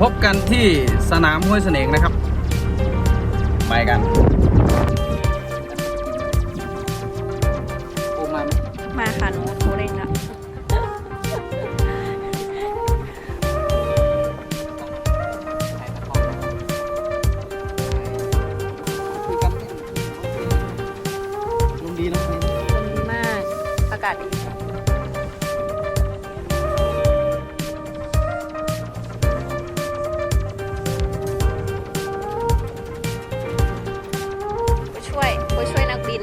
พบกันที่สนามห้วยเสนงนะครับ ไปกัน ช่วยโอ้ช่วยนักบิน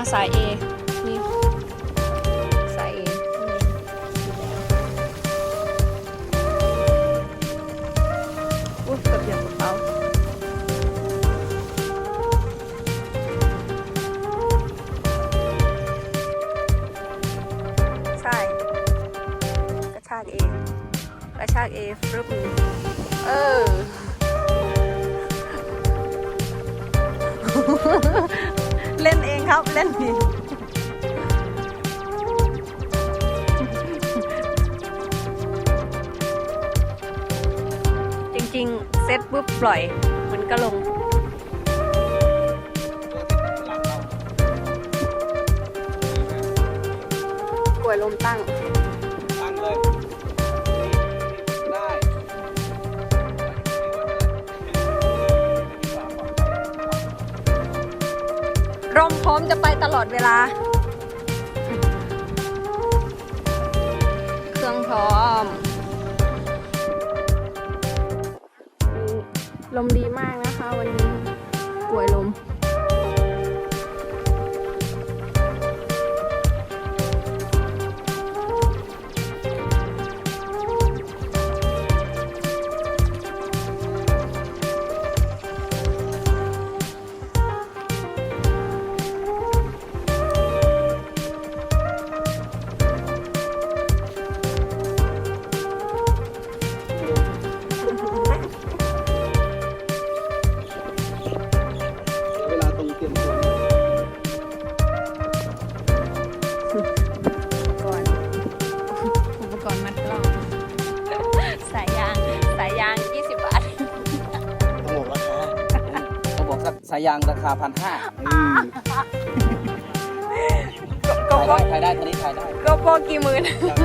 ะสายเอนี่สายเออุ้ยกระเบียบกรเขาใช่ กระชากเอกระชากเอฟรึบเออเล่นเอง ครับเล่นผิจริงๆ เซตปุ๊บปล่อย มันก็ลง มณ์ดีมากนะคะวันนี้ายางราคาพันห้าก็พอขายได้ขตอนนี้ขายได้ ก็พอกี่หมื่น อย่า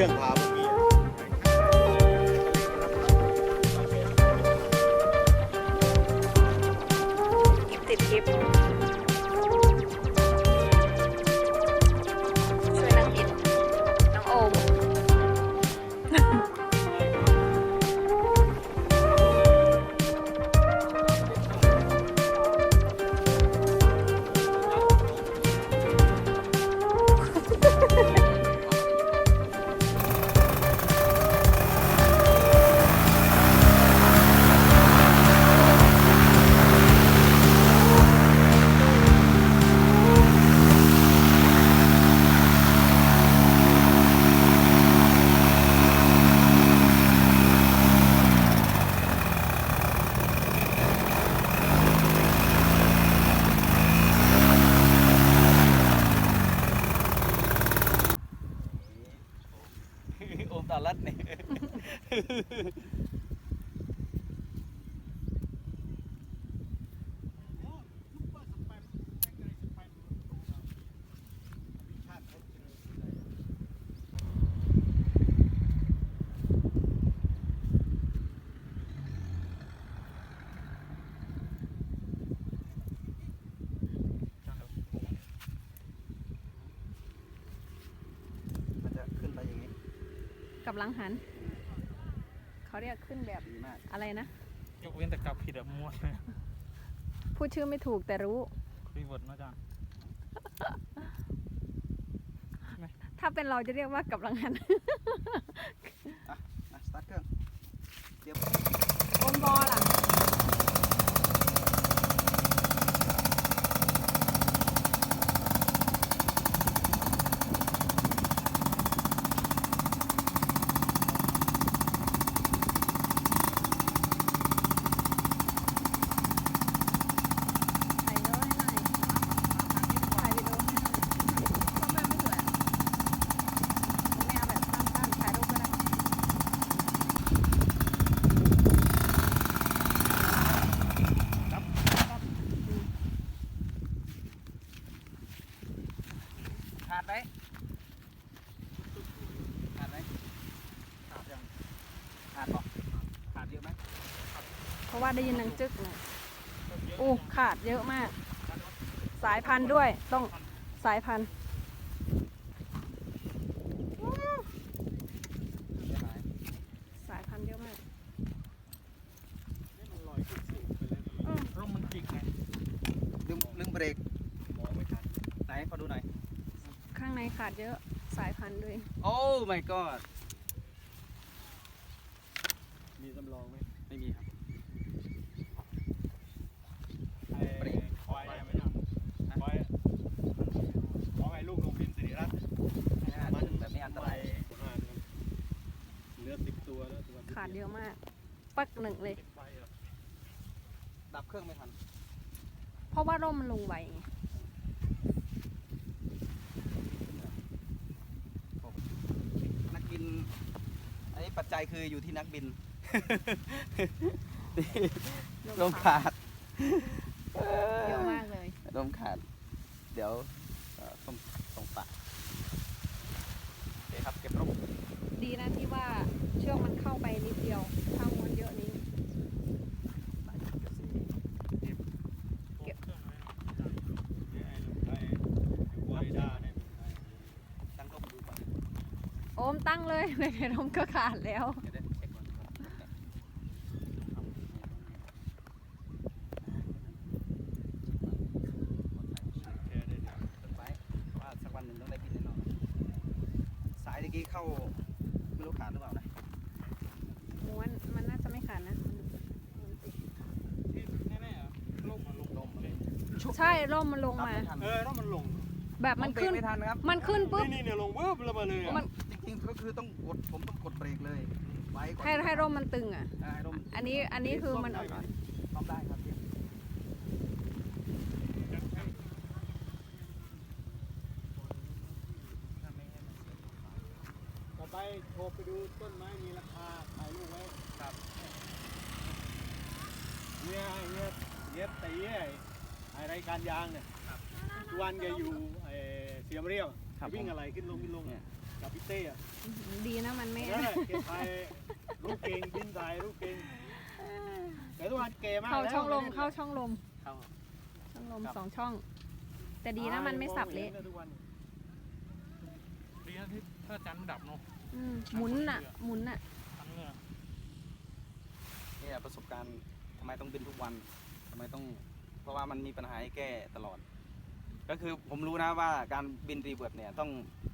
รื่องครับ โอมตาลัดนี่ กับหลังหัน เขาเรียกขึ้นแบบดีมาก อะไรนะ ยกเว้นแต่กลับผิดอะมั่วเลยพูดชื่อไม่ถูกแต่รู้ รีเวิร์ดนะจ๊ะถ้าเป็นเราจะเรียกว่ากับหลังหัน อะอะสตาร์ทเครื่อง เดี๋ยว บนบอล่ะ ถ่ายวิดีโอให้หน่อยถ่ายวิดีโอให้หน่อยทำไมไม่สวยอะไม่เอาแบบสั้นๆถ่ายรูปก็ได้ ขา ดไหมขาดไหมขาดยังขาดปะขาดเยอะไหมเพราะว่าได้ยินนังจึกเนี่ยอู้ขาดเยอะมาก สายพันธุ์ด้วยต้องสายพันธุ์ เสียหาย สายพันธุ์เยอะมาก นี่มันลอยขึ้นสูงไปเลย อืม ร่มมันจิกไง ลืมลืมเบรก มองไม่ทัน ไหนขอดูหน่อย ข้างในขาดเยอะสายพันธุ์ด้วยโอ้ my god มีสำรองไหมไม่มีครับไอ้ควายไม่ทำควายของไอ้ลูกลงพิมพ์สิริรัตน์มันแบบนี้อันตรายผลงานมันเหลือสิบตัวแล้วตัวขาดเยอะมาก ปักหนึ่งเลย ติดไฟอะดับเครื่องไม่ทัน เพราะว่าร่มมันลงไวไง นักบินอันนี้ ปัจจัยคืออยู่ที่นักบิน ลมขาดเยอะมากเลยลมขาด เดี๋ยวเอ่อส่งส่งปะโอเคครับเก็บร่มดีนะที่ว่าเชือกมันเข้าไปนิดเดียวถ้าม้วนเยอะนี้ เก็บ เครื่องไว้ ไอ้ควายด้าเนี่ย ตั้งร่มดูก่อน โอม ตั้งเลยไม่ได้ร่มก็ขาดแล้วเมื่อนไว้ว่าสักวันหนึ่งต้องได้บินแน่นอนสายตะกี้เข้าไม่รู้ขาดหรือเปล่านะม้วนมันน่าจะไม่ขาดนะแน่ๆอะร่มมันลงลมเลยใช่ร่มมันลงมา เออแล้วมันลง แบบมันขึ้นมันครับมันขึ้นปุ๊บนี่เนี่ยลง คือต้องกดผมต้องกดเบรกเลยไว้ก่อนให้ให้ร่มมันตึงอะ อ่าให้ร่มอันนี้อันนี้คือมันอ่อนซ่อมได้ครับพี่ต่อไปโทรไปดูต้นไม้มีราคาถ่ายรูปไว้ครับเนี่ยเนี่ยเนี่ยตีไอ้ไอ้รายการยางเนี่ยทุกวันแกอยู่ไอ้เสียมเรียวครับวิ่งอะไรขึ้นลงขึ้นลงเนี่ย กับพี่เต้อะๆดีนะมันไม่นั่นแหละแกถ่ายรูปเก่งบินถ่ายรูปเก่งแต่ทุกวันแกมากเข้าแล้วช่องลมเข้าช่องลมเข้าช่องลมครับสองช่อง แต่ดีนะมันไม่สับเละทุกวันดีนะที่ถ้าจันทร์ดับเนาะอืมหมุนอะ หมุนอะทั้งเนื้อเนี่ยประสบการณ์ทำไมต้องบินทุกวันทำไมต้อง เพราะว่ามันมีปัญหาให้แก้ตลอด ก็คือผมรู้นะว่าการบินรีเวิร์ดเนี่ยต้อง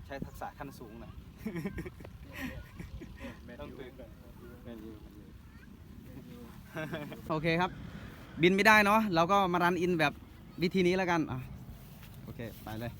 ใช้ทักษะขั้นสูงหน่อยต้องตื่นโอเคครับ บินไม่ได้เนาะเราก็มารันอินแบบวิธีนี้แล้วกันอะโอเค ไปเลย